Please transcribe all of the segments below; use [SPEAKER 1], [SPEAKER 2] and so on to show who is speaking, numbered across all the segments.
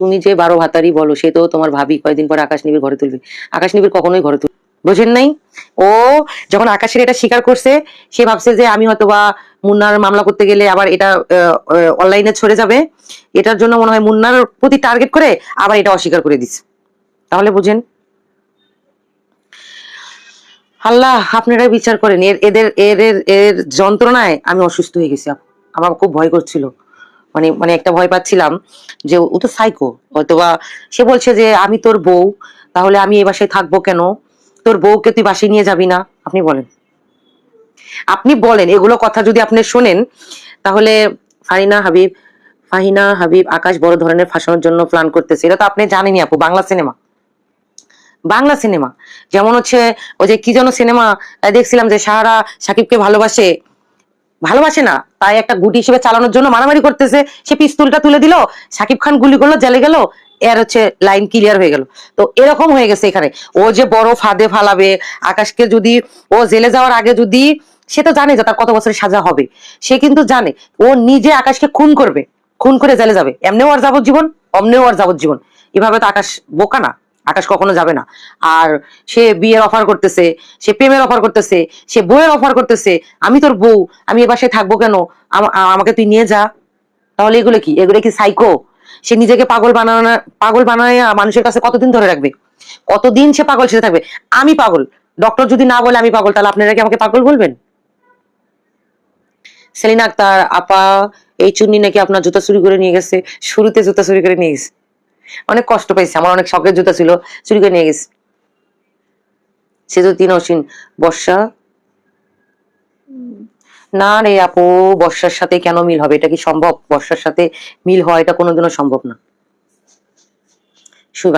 [SPEAKER 1] তুমি যে বারো ভাতারি বলো, সে তো তোমার ভাবি কয়েকদিন পর আকাশ নিবির ঘরে তুলবে। আকাশ নিবির কখনোই ঘরে তুলবে বোঝেন নাই? ও যখন আকাশের এটা স্বীকার করছে, সে ভাবছে যে আমি হয়তো বা মুন্নার মামলা করতে গেলে আবার এটা অনলাইনে ছড়ে যাবে। এটার জন্য মনে হয় মুন্নার প্রতি টার্গেট করে আবার এটা অস্বীকার করে দিচ্ছে। তাহলে বুঝেন? আল্লাহ আপনারা বিচার করেন। এর, এদের এদের, এর যন্ত্রণায় আমি অসুস্থ হয়ে গেছি আমার খুব ভয় করছিল। মানে মানে একটা ভয় পাচ্ছিলাম যে ও তো সাইকো হয়তোবা সে বলছে যে আমি তোর বউ, তাহলে আমি এই বাসায় থাকব কেন? তোর বউকে তুই বাসায় নিয়ে যাবি না? আপনি বলেন। আপনি বলেন, এগুলো কথা যদি আপনি শোনেন, তাহলে ফারিনা হাবিব, ফাহিনা, হাবিব, আকাশ বড় ধরনের ফাঁসানোর জন্য প্ল্যান করতেছে। এটা তো আপনি জানেনই আপু, বাংলা সিনেমা বাংলা সিনেমা যেমন হচ্ছে, ওই যে কি যেন সিনেমা দেখছিলাম যে সাহারা সাকিবকে ভালোবাসে ভালোবাসে না, তাই একটা গুটি হিসেবে চালানোর জন্য মারামারি করতেছে। সে পিস্তলটা তুলে দিল, সাকিব খান গুলি করল, জেলে গেল, এর হচ্ছে লাইন ক্লিয়ার হয়ে গেল। তো এরকম হয়ে গেছে এখানে। ও যে বড় ফাঁদে ফালাবে, আকাশকে যদি ও জেলে যাওয়ার আগে যদি, সে তো জানে যে তার কত বছরের সাজা হবে। সে কিন্তু জানে, ও নিজে আকাশকে খুন করবে, খুন করে জেলে যাবে। এমনিও আর যাবজ্জীবন, অমনেও আর যাবজ্জীবন। এভাবে তো আকাশ বোকা না। আকাশ কখনো যাবে না। আর সে বিয়ের অফার করতেছে, সে প্রেমের অফার করতেছে, সে বইয়ের অফার করতেছে, আমি তোর বউ, আমি এ বাসায় থাকব কেন? আমাকে তুই নিয়ে যা। তাহলে এগুলো কি? এগুলো কি সাইকো সে নিজেকে পাগল বানানো, পাগল বানায় মানুষের কাছে কতদিন ধরে রাখবে? কতদিন সে পাগল সেটা থাকবে? আমি পাগল। ডক্টর যদি না বলে আমি পাগল, তাহলে আপনারা কি আমাকে পাগল বলবেন? সেলিনা আক্তার, আপা, এই চুন্নি নাকি আপনার জুতা চুরি করে নিয়ে গেছে, শুরুতে জুতা চুরি করে নিয়ে গেছে। অনেক কষ্ট পাইছে। আমার অনেক শখের জুতা ছিল, চুরি করে নিয়ে গেছে। সে তো তিন অসীন বর্ষা? না রে আপু, বর্ষার সাথে কেন মিল হবে? এটা কি সম্ভব? বর্ষার সাথে মিল হওয়া এটা কোনোদিনও সম্ভব না।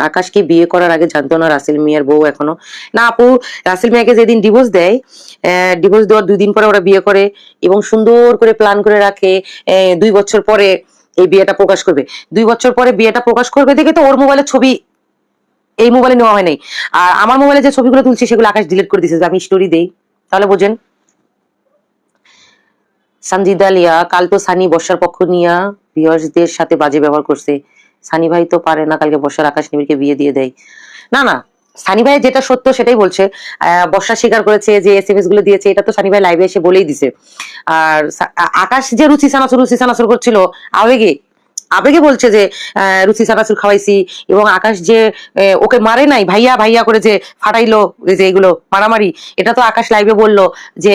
[SPEAKER 1] আকাশকে বিয়ে করার আগে জানতো না রাসেল মিয়ার বউ এখনও। না আপু, রাসেল মিয়াকে যেদিন ডিভোর্স দেয় ডিভোর্স দেওয়ার দুই দিন পরে ওরা বিয়ে করে এবং সুন্দর করে প্ল্যান করে রাখে দুই বছর পরে এই বিয়েটা প্রকাশ করবে। দুই বছর পরে বিয়েটা প্রকাশ করবে দেখে তো ওর মোবাইলের ছবি এই মোবাইলে নেওয়া হয় নাই। আর আমার মোবাইলে যে ছবিগুলো তুলছি সেগুলো আকাশ ডিলিট করে দিয়েছে আমি স্টোরি দেই। তাহলে বোঝেন। সঞ্জিদা লিয়া কাল তো সানি বর্ষার পক্ষ নিয়া ভিউয়ার্সদের সাথে বাজে ব্যবহার করছে। সানি ভাই তো পারে না কালকে বর্ষার আকাশ নিবিড়কে বিয়ে দিয়ে দেয়। না না সানি ভাই যেটা সত্য সেটাই বলছে। বর্ষা স্বীকার করেছে যে এস এম এসগুলো দিয়েছে, এটা তো সানি ভাই লাইভে এসে বলেই দিছে। আর আকাশ যে রুচি সানাসুর রুচি সানাসুর করছিল, আবেগে আবেগে বলছে যে রুচি সানাসুর খাওয়াইছি এবং আকাশ যে ওকে মারে নাই, ভাইয়া ভাইয়া করে যে ফাটাইলো যে এগুলো মারামারি, এটা তো আকাশ লাইভে বলল যে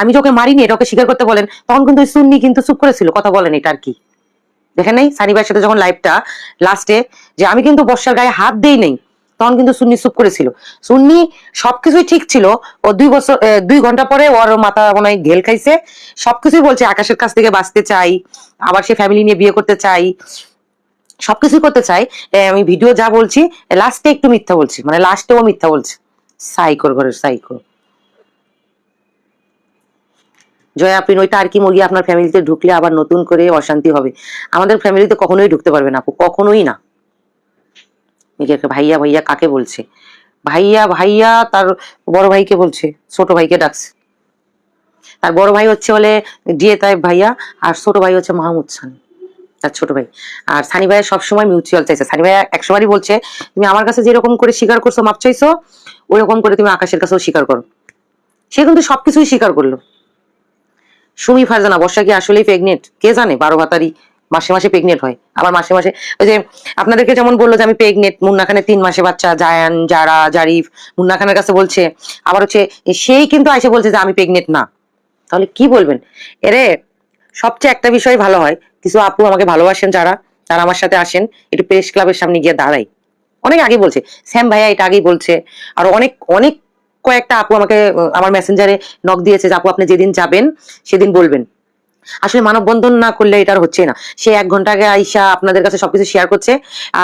[SPEAKER 1] আমি যে ওকে মারিনি, এটা ওকে স্বীকার করতে বলেন, তখন কিন্তু সুন্নি কিন্তু চুপ করেছিল কথা বলেন এটা আর কি। দেখেন নাই? সানি ভাইয়ের সাথে যখন লাইভটা লাস্টে যে আমি কিন্তু বর্ষার গায়ে হাত দেই নাই। তখন কিন্তু সুন্নি চুপ করেছিল। সুন্নি সবকিছুই ঠিক ছিল। ও দুই বছর দুই ঘণ্টা পরে ওর মাথা মনে হয় ঘেল খাইছে। সবকিছুই বলছে, আকাশের কাছ থেকে বাঁচতে চাই, আবার সে ফ্যামিলি নিয়ে বিয়ে করতে চাই। সবকিছুই করতে চাই। আমি ভিডিও যা বলছি লাস্টে একটু মিথ্যা বলছি। মানে লাস্টে ও মিথ্যা বলছে। সাইকোর ঘরের সাইকো। জয়া, আপনি ওই টার্কি মুরগি আপনার ফ্যামিলিতে ঢুকলে আবার নতুন করে অশান্তি হবে? আমাদের ফ্যামিলিতে কখনোই ঢুকতে পারবে না আপু, কখনোই না। নিজেকে ভাইয়া ভাইয়া কাকে বলছে? ভাইয়া ভাইয়া তার বড় ভাইকে বলছে, ছোট ভাইকে ডাকছে। তার বড় ভাই হচ্ছে বলে ডিএ তাইব ভাইয়া, আর ছোট ভাই হচ্ছে মাহমুদ সানি, তার ছোট ভাই। আর সানি ভাইয়া সবসময় মিউচুয়াল চাইছে। সানি ভাইয়া একসময়ই বলছে, তুমি আমার কাছে যেরকম করে স্বীকার করছ, মাপ চাইছো, ওরকম করে তুমি আকাশের কাছেও স্বীকার করো। সে কিন্তু সবকিছুই স্বীকার করল। সুমি ফারজানা, বর্ষা কি আসলেই প্রেগনেন্ট কে জানে? বারো ভাতারি মাসে মাসে প্রেগনেন্ট হয়। আবার মাসে মাসে ওই যে আপনাদেরকে যেমন বলল যে আমি প্রেগনেন্ট মুন্না খানের তিন মাসে বাচ্চা, জায়ান, জারা, জারিফ মুন্না খানের কাছে বলছে, আবার হচ্ছে সেই কিন্তু আইসে বলছে যে আমি প্রেগনেন্ট না। তাহলে কি বলবেন? এরে, সবচেয়ে একটা বিষয় ভালো হয়, কিছু আপু আমাকে ভালোবাসেন যারা, তারা আমার সাথে আসেন, একটু প্রেস ক্লাবের সামনে গিয়ে দাঁড়াই। অনেক আগে বলছে স্যাম ভাইয়া এটা আগেই বলছে, আর অনেক অনেক কয়েকটা আপু আমাকে, আমার মেসেঞ্জারে নক দিয়েছে যে, আপু, আপনি যেদিন যাবেন, সেদিন বলবেন। আসলে মানববন্ধন না করলে এটা হচ্ছে না। সে এক ঘণ্টা আগে আইসা আপনাদের কাছে সবকিছু শেয়ার করছে,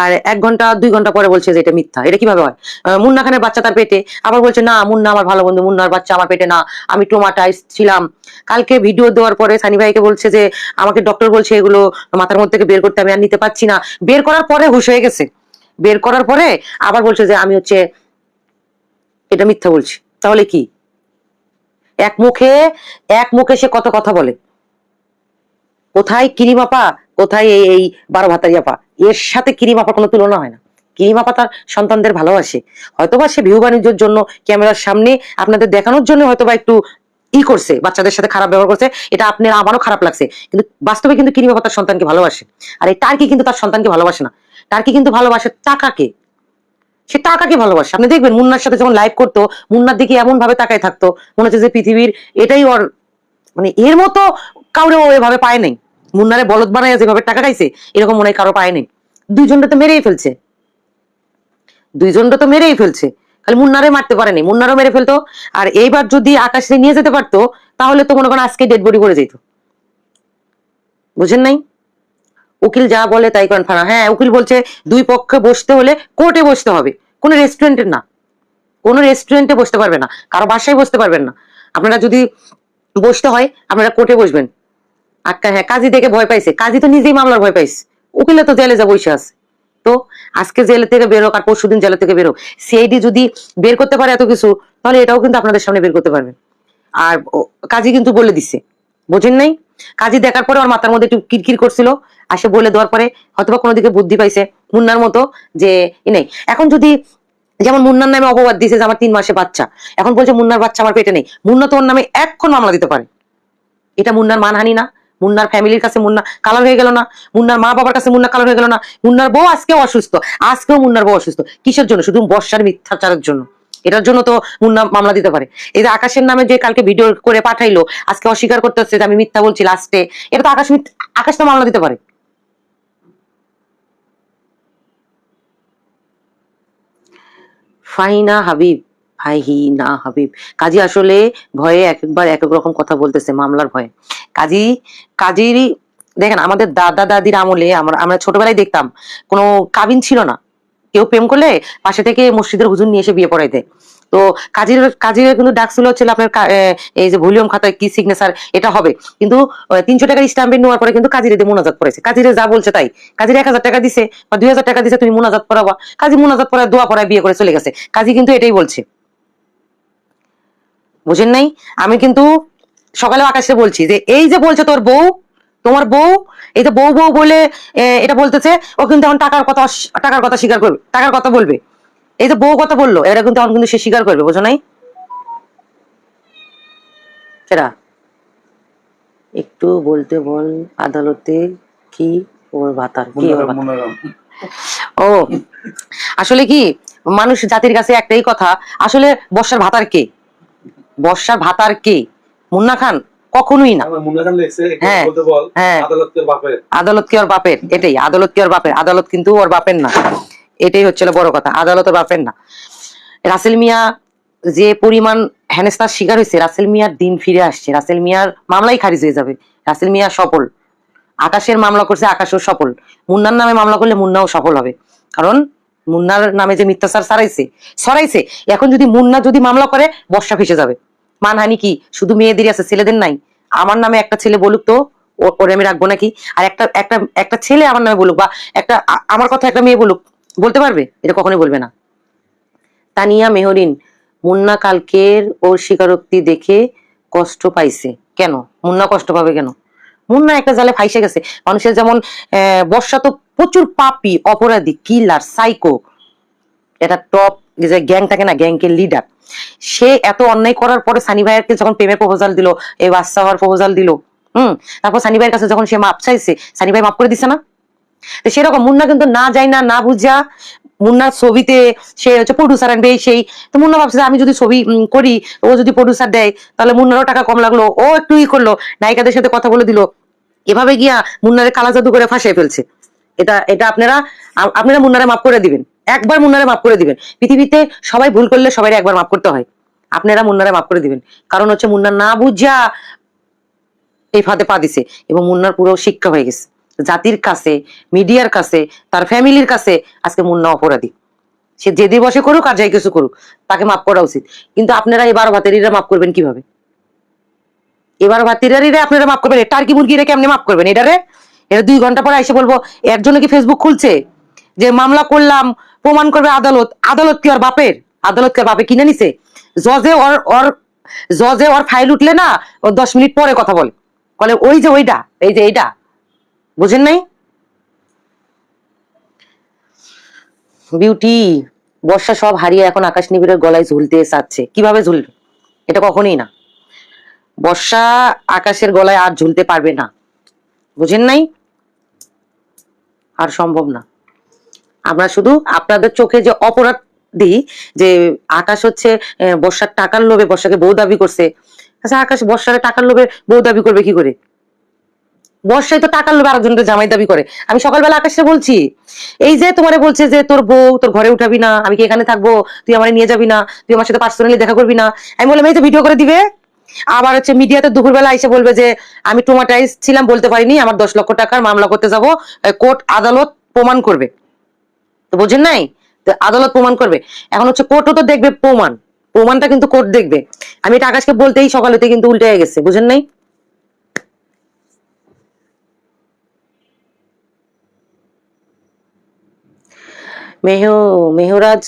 [SPEAKER 1] আর এক ঘণ্টা, দুই ঘণ্টা পরে বলছে যে এটা মিথ্যা। এটা কীভাবে হয়? মুন্না খানের বাচ্চা তার পেটে। আবার বলছে, না, মুন্না আমার ভালো বন্ধু, মুন্নার বাচ্চা আমার পেটে না। আমি ট্রোমাটাইজ ছিলাম। কালকে ভিডিও দেওয়ার পরে সানি ভাইকে বলছে যে, আমাকে ডক্টর বলছে এগুলো মাথার মধ্যে থেকে বের করতে আমি আর নিতে পারছি না। বের করার পরে হুশ হয়ে গেছে। বের করার পরে আবার বলছে যে, আমি হচ্ছে এটা মিথ্যা বলছি। তাহলে কি? এক মুখে এক মুখে সে কত কথা বলে। কোথায় কিরিম আপা? কোথায় এই এই বারো ভাতারিয়াপা এর সাথে কিরিম আপার কোনো তুলনা হয় না। কিরিম আপা তার সন্তানদের ভালোবাসে। হয়তোবা সে ভিউ বাণিজ্যের জন্য ক্যামেরার সামনে আপনাদের দেখানোর জন্য হয়তোবা একটু ই করছে, বাচ্চাদের সাথে খারাপ ব্যবহার করছে। এটা আপনার আমারও খারাপ লাগছে। কিন্তু বাস্তবে কিন্তু কিরিম আপা তার সন্তানকে ভালোবাসে। আর এই টার্কি কিন্তু তার সন্তানকে ভালোবাসে না। টার্কি কিন্তু ভালোবাসে টাকাকে। সে টাকাকে ভালোবাসে। আপনি দেখবেন মুন্নার সাথে যখন লাইভ করতো, মুন্নার দিকে এমন ভাবে তাকায় থাকতো। মনে হচ্ছে যে পৃথিবীর এটাই ওর মানে এর মতো কাউরে ও এভাবে পায় নাই। মুন্নারে বলদ বানায় যেভাবে টাকা খাইছে, এরকম মনে হয় কারও পায় নাই। দুইজনটা তো মেরেই ফেলছে। দুইজনটা তো মেরেই ফেলছে। খালি মুন্নারে মারতে পারেনি, মুন্নারও মেরে ফেলতো। আর এইবার যদি আকাশে নিয়ে যেতে পারতো, তাহলে তো মনে করেন আজকে ডেড বডি করে যেত। বুঝেন নাই? উকিল যা বলে তাই করেন। ফানা হ্যাঁ উকিল বলছে, দুই পক্ষে বসতে হলে কোর্টে বসতে হবে। কোনো রেস্টুরেন্টের না। কোনো রেস্টুরেন্টে বসতে পারবে না। কারও বাসায় বসতে পারবেন না। আপনারা যদি বসতে হয়, আপনারা কোর্টে বসবেন। আক্কা হ্যাঁ কাজী দেখে ভয় পাইছে। কাজী তো নিজেই মামলার ভয় পাইছে। উকিলে তো জেলে যা বসে আছে। তো আজকে জেলে থেকে বেরো আর পরশু দিন জেলে থেকে বেরো সিআইডি যদি বের করতে পারে এত কিছু, তাহলে এটাও কিন্তু আপনাদের সামনে বের করতে পারবে। আর কাজী কিন্তু বলে দিছে। বোঝেন নাই? কাজী দেখার পরে ওর মাথার মধ্যে একটু কিরকির করছিল। আসে বলে দেওয়ার পরে হয়তোবা কোনো দিকে বুদ্ধি পাইছে মুন্নার মতো যে নেই। এখন যদি, যেমন মুন্নার নামে অপবাদ দিছে যে আমার তিন মাসে বাচ্চা। এখন বলছে মুন্নার বাচ্চা আমার পেটে নেই। মুন্না তো ওর নামে এক্ষণ মামলা দিতে পারে। এটা মুন্নার মানহানি না। মুন্নার ফ্যামিলির কাছে মুন্না কালার হয়ে গেল না, মুন্নার মা বাবার কাছে মুন্না কালার হয়ে গেল না, মুন্নার বউ আজকেও অসুস্থ, আজকেও মুন্নার বউ অসুস্থ। কিসের জন্য? শুধু বর্ষার মিথ্যাচারের জন্য। এটার জন্য তো মুন্না মামলা দিতে পারে। এই যে আকাশের নামে যে কালকে ভিডিও করে পাঠাইলো, আজকে অস্বীকার করতে হচ্ছে যে আমি মিথ্যা বলছি লাস্টে এটা তো আকাশ আকাশ তো মামলা দিতে পারে। ফাইনা হাবিব ফাহিনা হাবিব। কাজী আসলে ভয়ে একবার এক রকম কথা বলতেছে, মামলার ভয়ে। কাজী কাজীরই দেখেন, আমাদের দাদা দাদির আমলে আমরা আমরা ছোটবেলায় দেখতাম, কোনো কাবিন ছিল না। কেউ প্রেম করলে পাশে থেকে মসজিদের হুজুর নিয়ে এসে বিয়ে পড়াই দেয় তো কাজীর কাজীর কিন্তু ডাকছিল হচ্ছিল আপনার এই যে ভলিউম খাতায় কি সিগনেচার এটা হবে। কিন্তু তিনশো টাকার স্ট্যাম্পে নেওয়ার পরে কিন্তু কাজীরে দিয়ে মোনাজাত করেছে কাজীরে যা বলছে তাই। কাজীর এক হাজার টাকা দিছে বা দুই হাজার টাকা দিছে, তুমি মোনাজাত পড়াবা। কাজী মোনাজাত পড়ায়, দোয়া পড়ায় বিয়ে করে চলে গেছে। কাজী কিন্তু এটাই বলছে। বুঝেন নাই? আমি কিন্তু সকালে আকাশে বলছি যে এই যে বলছে তোর বউ তোমার বউ এই যে বউ বউ বলে এটা বলতেছে ও কিন্তু এখন টাকার কথা টাকার কথা স্বীকার করবে টাকার কথা বলবে। এই যে বউ কথা বলল এরা কিন্তু এখন কিন্তু সে স্বীকার করবে বুঝো নাই? এরা। একটু বলতে বল আদালতে কি ওর ভাতার কি ওর ভাতার? ও আসলে কি মানুষ জাতির কাছে একটাই কথা আসলে বর্ষার ভাতার কে? বর্ষার ভাতার কে? মুন্না খান? কখনোই না।
[SPEAKER 2] একটু
[SPEAKER 1] হ্যাঁ, হ্যাঁ। আদালত কি ওর বাপের? এটাই আদালত কি ওর বাপের? আদালত কিন্তু ওর বাপের না। এটাই হচ্ছিল বড় কথা আদালত ওর বাপের না। রাসেল মিয়া যে পরিমাণ হেনস্তার শিকার হয়েছে রাসেল মিয়ার দিন ফিরে আসছে। রাসেল মিয়ার মামলাই খারিজ হয়ে যাবে। রাসেল মিয়া সফল। আকাশের মামলা করছে আকাশও সফল। মুন্নার নামে মামলা করলে মুন্নাও সফল হবে। কারণ মুন্নার নামে যে মিথ্যাচার সারাইছে সরাইছে। এখন যদি মুন্না যদি মামলা করে বর্ষা ফেসে যাবে। মানহানি কি? শুধু মেয়েদেরই আছে ছেলেদের নাই। আমার নামে একটা ছেলে বলুক তো ওরে আমি রাখব নাকি? আর একটা একটা একটা ছেলে আমার নামে বলুক বা একটা আমার কথা একটা মেয়ে বলুক বলতে পারবে? এটা কখনোই বলবে না। তানিয়া মেহরিন মুন্না কালকের ওর স্বীকারোক্তি দেখে কষ্ট পাইছে। কেন? মুন্না কষ্ট পাবে কেন? মুন্না একটা জালে ফাইসে গেছে। মানুষের যেমন আহ, বর্ষা তো প্রচুর পাপি অপরাধী কিলার সাইকো এটা টপ যে গ্যাং থাকে না গ্যাংকের লিডার সে এত অন্যায় করার পরে সানি ভাইয়ারকে যখন প্রেমের প্রপোজাল দিল, এই বাচ্চা হওয়ার প্রপোজাল দিল, হুম, তারপর সানি ভাইয়ের কাছে যখন সে মাপ চাইছে, সানি ভাই মাপ করে দিছে না? তো সেরকম মুন্না কিন্তু না যায় না না বুঝা, মুন্নার ছবিতে সে হচ্ছে প্রডিউসার আনবে সেই, তো মুন্না ভাবছে আমি যদি ছবি করি, ও যদি প্রডিউসার দেয়, তাহলে মুন্নারও টাকা কম লাগল, ও একটু ই করল, নায়িকাদের সাথে কথা বলে দিল, এভাবে গিয়া মুন্নারে কালা জাদু করে ফাঁসিয়ে ফেলছে। এটা এটা আপনারা আপনারা মুন্নারে মাফ করে দিবেন। একবার মুন্নারে মাফ করে দিবেন। পৃথিবীতে সবাই ভুল করলে সবাই একবার মাফ করতে হয়। আপনারা মুন্নারে মাফ করে দিবেন। কারণ হচ্ছে মুন্না না বুঝা এই ফাঁদে পা দিছে এবং মুন্নার পুরো শিক্ষা হয়ে গেছে। জাতির কাছে, মিডিয়ার কাছে, তার ফ্যামিলির কাছে আজকে মুন্না অপরাধী। সে যে দিবসে করুক আর যাই কিছু করুক, তাকে মাফ করা উচিত। কিন্তু আপনারা এবার ভাতেরিরা মাফ করবেন কীভাবে? এবার ভাতিরারিরা আপনারা মাফ করবেন। টার্কি মুরগিরা কেমনে মাফ করবেন? এটারে এটা দুই ঘণ্টা পরে এসে বলব এর জন্য কি ফেসবুক খুলছে? যে, মামলা করলাম, প্রমাণ করবে আদালত। আদালত কি ওর বাপের? আদালত কি ওর বাপে কিনে নিছে? জজে ওর ওর, জজে ওর ফাইল উঠলে না, ও দশ মিনিট পরে কথা বলে। বলে, ওই যে ওইটা এই যে এইটা বুঝেন নাই? বিউটি, বর্ষা সব হারিয়ে এখন আকাশ নিবিড়ের গলায় ঝুলতে চাচ্ছে। কীভাবে ঝুলবে? এটা কখনোই না। বর্ষা আকাশের গলায় আর ঝুলতে পারবে না। বুঝেন নাই? আর সম্ভব না। আমরা শুধু আপনাদের চোখে যে অপরাধ দিই, যে আকাশ হচ্ছে বর্ষার টাকার লোভে বর্ষাকে বউ দাবি করছে। আচ্ছা আকাশ বর্ষারে টাকার লোভে বউ দাবি করবে কি করে? বর্ষায় তো টাকার লোভে আরেকজনকে জামাই দাবি করে। আমি সকালবেলা আকাশে বলছি, এই যে তোমারে বলছে যে তোর বউ তোর ঘরে উঠাবি না, আমি কি এখানে থাকব? তুই আমার নিয়ে যাবি না? তুই আমার সাথে পার্সোনালি দেখা করবি না? আমি বললাম, এই তো ভিডিও করে দিবে? আবার হচ্ছে মিডিয়াতে দুপুরবেলা এসে বলবে যে, আমি টোমাটাইজ ছিলাম, বলতে পারিনি, আমার দশ লক্ষ টাকার মামলা করতে যাব কোর্ট আদালত প্রমাণ করবে। তো বোঝেন নাই? আদালত প্রমাণ করবে। এখন হচ্ছে কোর্টও তো দেখবে প্রমাণ। প্রমাণটা কিন্তু কোর্ট দেখবে। আমি এটা আকাশকে বলতেই সকালেতে কিন্তু উল্টে গেছে, বুঝেন নাই? মেহ, মেহরাজ,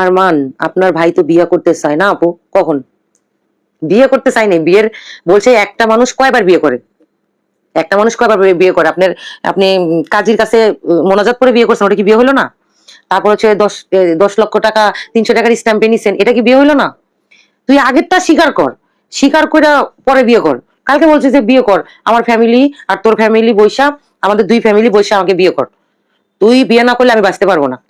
[SPEAKER 1] আরমান, আপনার ভাই তো বিয়ে করতে চায় না আপু? কখন? বিয়ে করতে চাই নাই, বিয়ের বলছে একটা মানুষ কয়বার বিয়ে করে? একটা মানুষ কয়বার বিয়ে- করে? আপনার, আপনি কাজীর কাছে মোনাজাত করে বিয়ে করছেন, ওটা কি বিয়ে হলো না? তারপর হচ্ছে দশ দশ লক্ষ টাকা, তিনশো টাকার স্ট্যাম্পে নিছেন, এটা কি বিয়ে হলো না? তুই আগেরটা স্বীকার কর, স্বীকার করে পরে বিয়ে কর। কালকে বলছে যে বিয়ে কর, আমার ফ্যামিলি আর তোর ফ্যামিলি বৈশা, আমাদের দুই ফ্যামিলি বৈশা আমাকে বিয়ে কর। তুই বিয়ে না করলে আমি বাঁচতে পারব না।